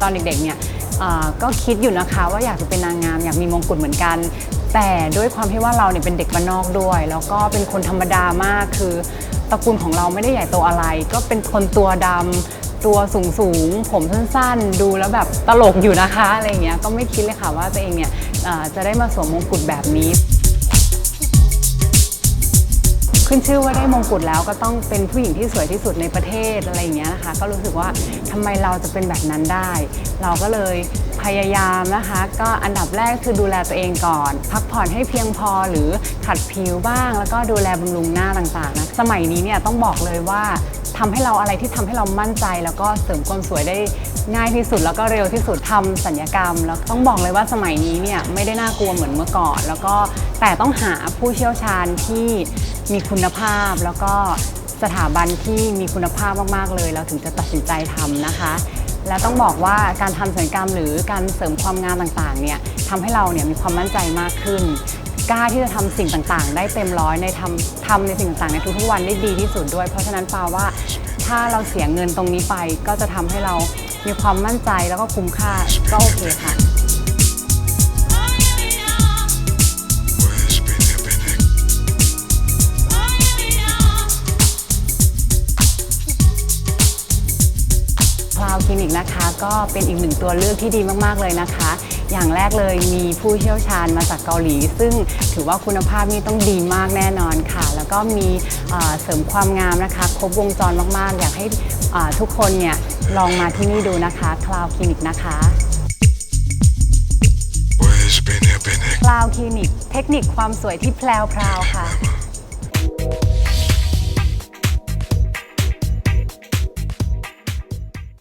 ตอนเด็กๆเนี่ยก็คิดอยู่นะคะว่าอยากจะเป็นนางงามอยากมีมงกุฎเหมือนกัน แต่ด้วยความที่ว่าเราเนี่ยเป็นเด็กบ้านนอกด้วย แล้วก็เป็นคนธรรมดามากคือตระกูลของเราไม่ได้ใหญ่โตอะไร ก็เป็นคนตัวดำตัวสูงสูงผมสั้นๆ ดูแล้วแบบตลกอยู่นะคะอะไรเงี้ยก็ไม่คิดเลยค่ะว่าตัวเองเนี่ยจะได้มาสวมมงกุฎแบบนี้ ขึ้นชื่อว่าได้มงกุฎแล้วก็ต้องเป็นผู้หญิงที่สวยที่สุดในประเทศอะไรอย่างเงี้ยนะคะ ก็รู้สึกว่าทำไมเราจะเป็นแบบนั้นได้ เราก็เลยพยายามนะคะ ก็อันดับแรกคือดูแลตัวเองก่อน พักผ่อนให้เพียงพอหรือขัดผิวบ้าง แล้วก็ดูแลบำรุงหน้าต่างๆนะ สมัยนี้เนี่ยต้องบอกเลยว่าทำให้เราอะไรที่ทำให้เรามั่นใจ แล้วก็เสริมความสวยได้ง่ายที่สุดแล้วก็เร็วที่สุดทำสัญญกรรม แล้วต้องบอกเลยว่าสมัยนี้เนี่ยไม่ได้น่ากลัวเหมือนเมื่อก่อน แล้วก็แต่ต้องหาผู้เชี่ยวชาญที่มีคุณภาพแล้วก็สถาบันที่มีคุณภาพมาก ๆ เลย เราถึงจะตัดสินใจทำนะคะ และต้องบอกว่าการทำศัลยกรรมหรือการเสริมความงามต่างๆเนี่ยทำให้เราเนี่ยมีความมั่นใจมากขึ้น กล้าที่จะทำสิ่งต่างๆ ได้เต็มร้อยในทำทำในสิ่งต่างๆในทุกๆวันได้ดีที่สุดด้วย เพราะฉะนั้นปาว่าถ้าเราเสียเงินตรงนี้ไปก็จะทำให้เรามีความมั่นใจแล้วก็คุ้มค่าก็โอเคค่ะ นิกนะคะ ก็เป็นอีกหนึ่งตัวเลือกที่ดีมากๆเลยนะคะ อย่างแรกเลยมีผู้เชี่ยวชาญมาจากเกาหลี ซึ่งถือว่าคุณภาพนี่ต้องดีมากแน่นอนค่ะ แล้วก็มีเอ่อเสริมความงามนะคะ ครบวงจรมากๆ อยากให้เอ่อทุกคนเนี่ยลองมาที่นี่ดูนะคะคลาวคลินิกนะคะ Pues pene, pene. คลาวคลินิก เทคนิคความสวยที่แพรวๆค่ะ